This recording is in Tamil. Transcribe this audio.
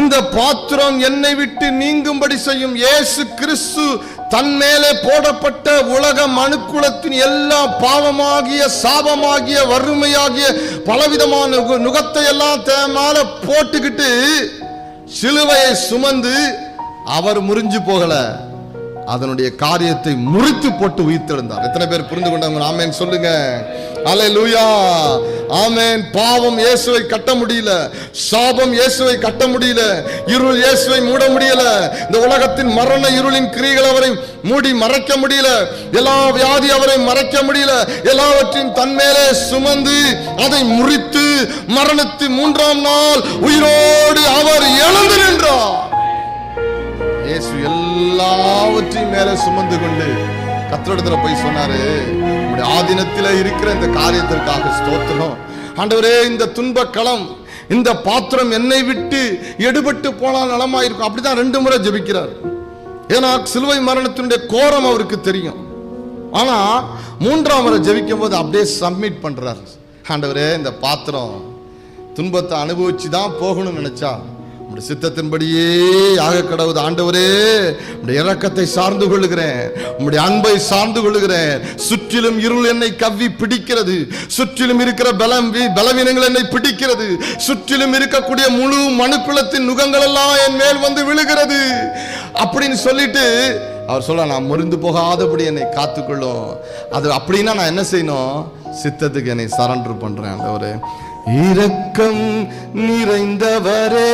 இந்த பாத்திரம் என்னை விட்டு நீங்கும்படி செய்யும் இயேசு கிறிஸ்து தன் மேலே போடப்பட்ட உலக மனுக்குலத்தின் எல்லா பாவமாகிய சாபமாகிய வறுமையாகிய பலவிதமான நுகத்தை எல்லாம் தேமால போட்டுக்கிட்டு சிலுவையை சுமந்து அவர் முறிஞ்சு போகல. அதனுடைய காரியத்தை முறித்து போட்டு உயிர்த்தெழுந்தார். எத்தனை பேர் புரிந்து கொண்டவங்க? ஆமேன்னு சொல்லுங்க. அலையலூயா ஆமேன் பாவம் இயேசுவை கட்ட முடியல. சாபம் இயேசுவை கட்ட முடியல. இருள் இயேசுவை மூட முடியல. இந்த உலகத்தின் மரண இருளின் கிரிகள் அவரை மூடி மறைக்க முடியல. எல்லா வியாதி அவரை மறைக்க முடியல. எல்லாவற்றையும் தன்மேலே சுமந்து அதை முறித்து மரணத்து மூன்றாம் நாள் உயிரோடு அவர் எழுந்து நின்றார். இயேசு எல்லாவற்றையும் மேல சுமந்து கொண்டு கத்தரிடத்துல போய் சொன்னாரு நம்முடைய ஆதீனத்தில இருக்கிற இந்த காரியத்திற்காக ஸ்தோத்திரம். ஆண்டவரே இந்த துன்ப இந்த பாத்திரம் என்னை விட்டு எடுபட்டு போனால் நலமாயிருக்கும். அப்படிதான் ரெண்டு முறை ஜெபிக்கிறார். ஏன்னா சிலுவை மரணத்தினுடைய கோரம் அவருக்கு தெரியும். ஆனா மூன்றாம் முறை ஜபிக்கும் போது அப்படியே சப்மிட் பண்றாரு. ஆண்டவரே இந்த பாத்திரம் துன்பத்தை அனுபவிச்சு தான் போகணும்னு நினைச்சா உடைய சித்தத்தின்படியே யாக கடவுது ஆண்டவரே உடைய இறக்கத்தை சார்ந்து கொள்ளுகிறேன். உடைய அன்பை சார்ந்து கொள்ளுகிறேன். சுற்றிலும் இருள் என்னை கவ்வி பிடிக்கிறது. சுற்றிலும் இருக்கிற பலம் பலவீனங்கள் என்னை பிடிக்கிறது. சுற்றிலும் இருக்கக்கூடிய முழு மனுக்குளத்தின் நுகங்கள் எல்லாம் என் மேல் வந்து விழுகிறது. அப்படின்னு சொல்லிட்டு அவர் சொல்ல நான் முறிந்து போகாதபடி என்னை காத்துக்கொள்ளும். அது அப்படின்னா நான் என்ன செய்யணும்? சித்தத்துக்கு என்னை சரண்டர் பண்றேன் ஆண்டவரே. இரக்கம் நிறைந்தவரே.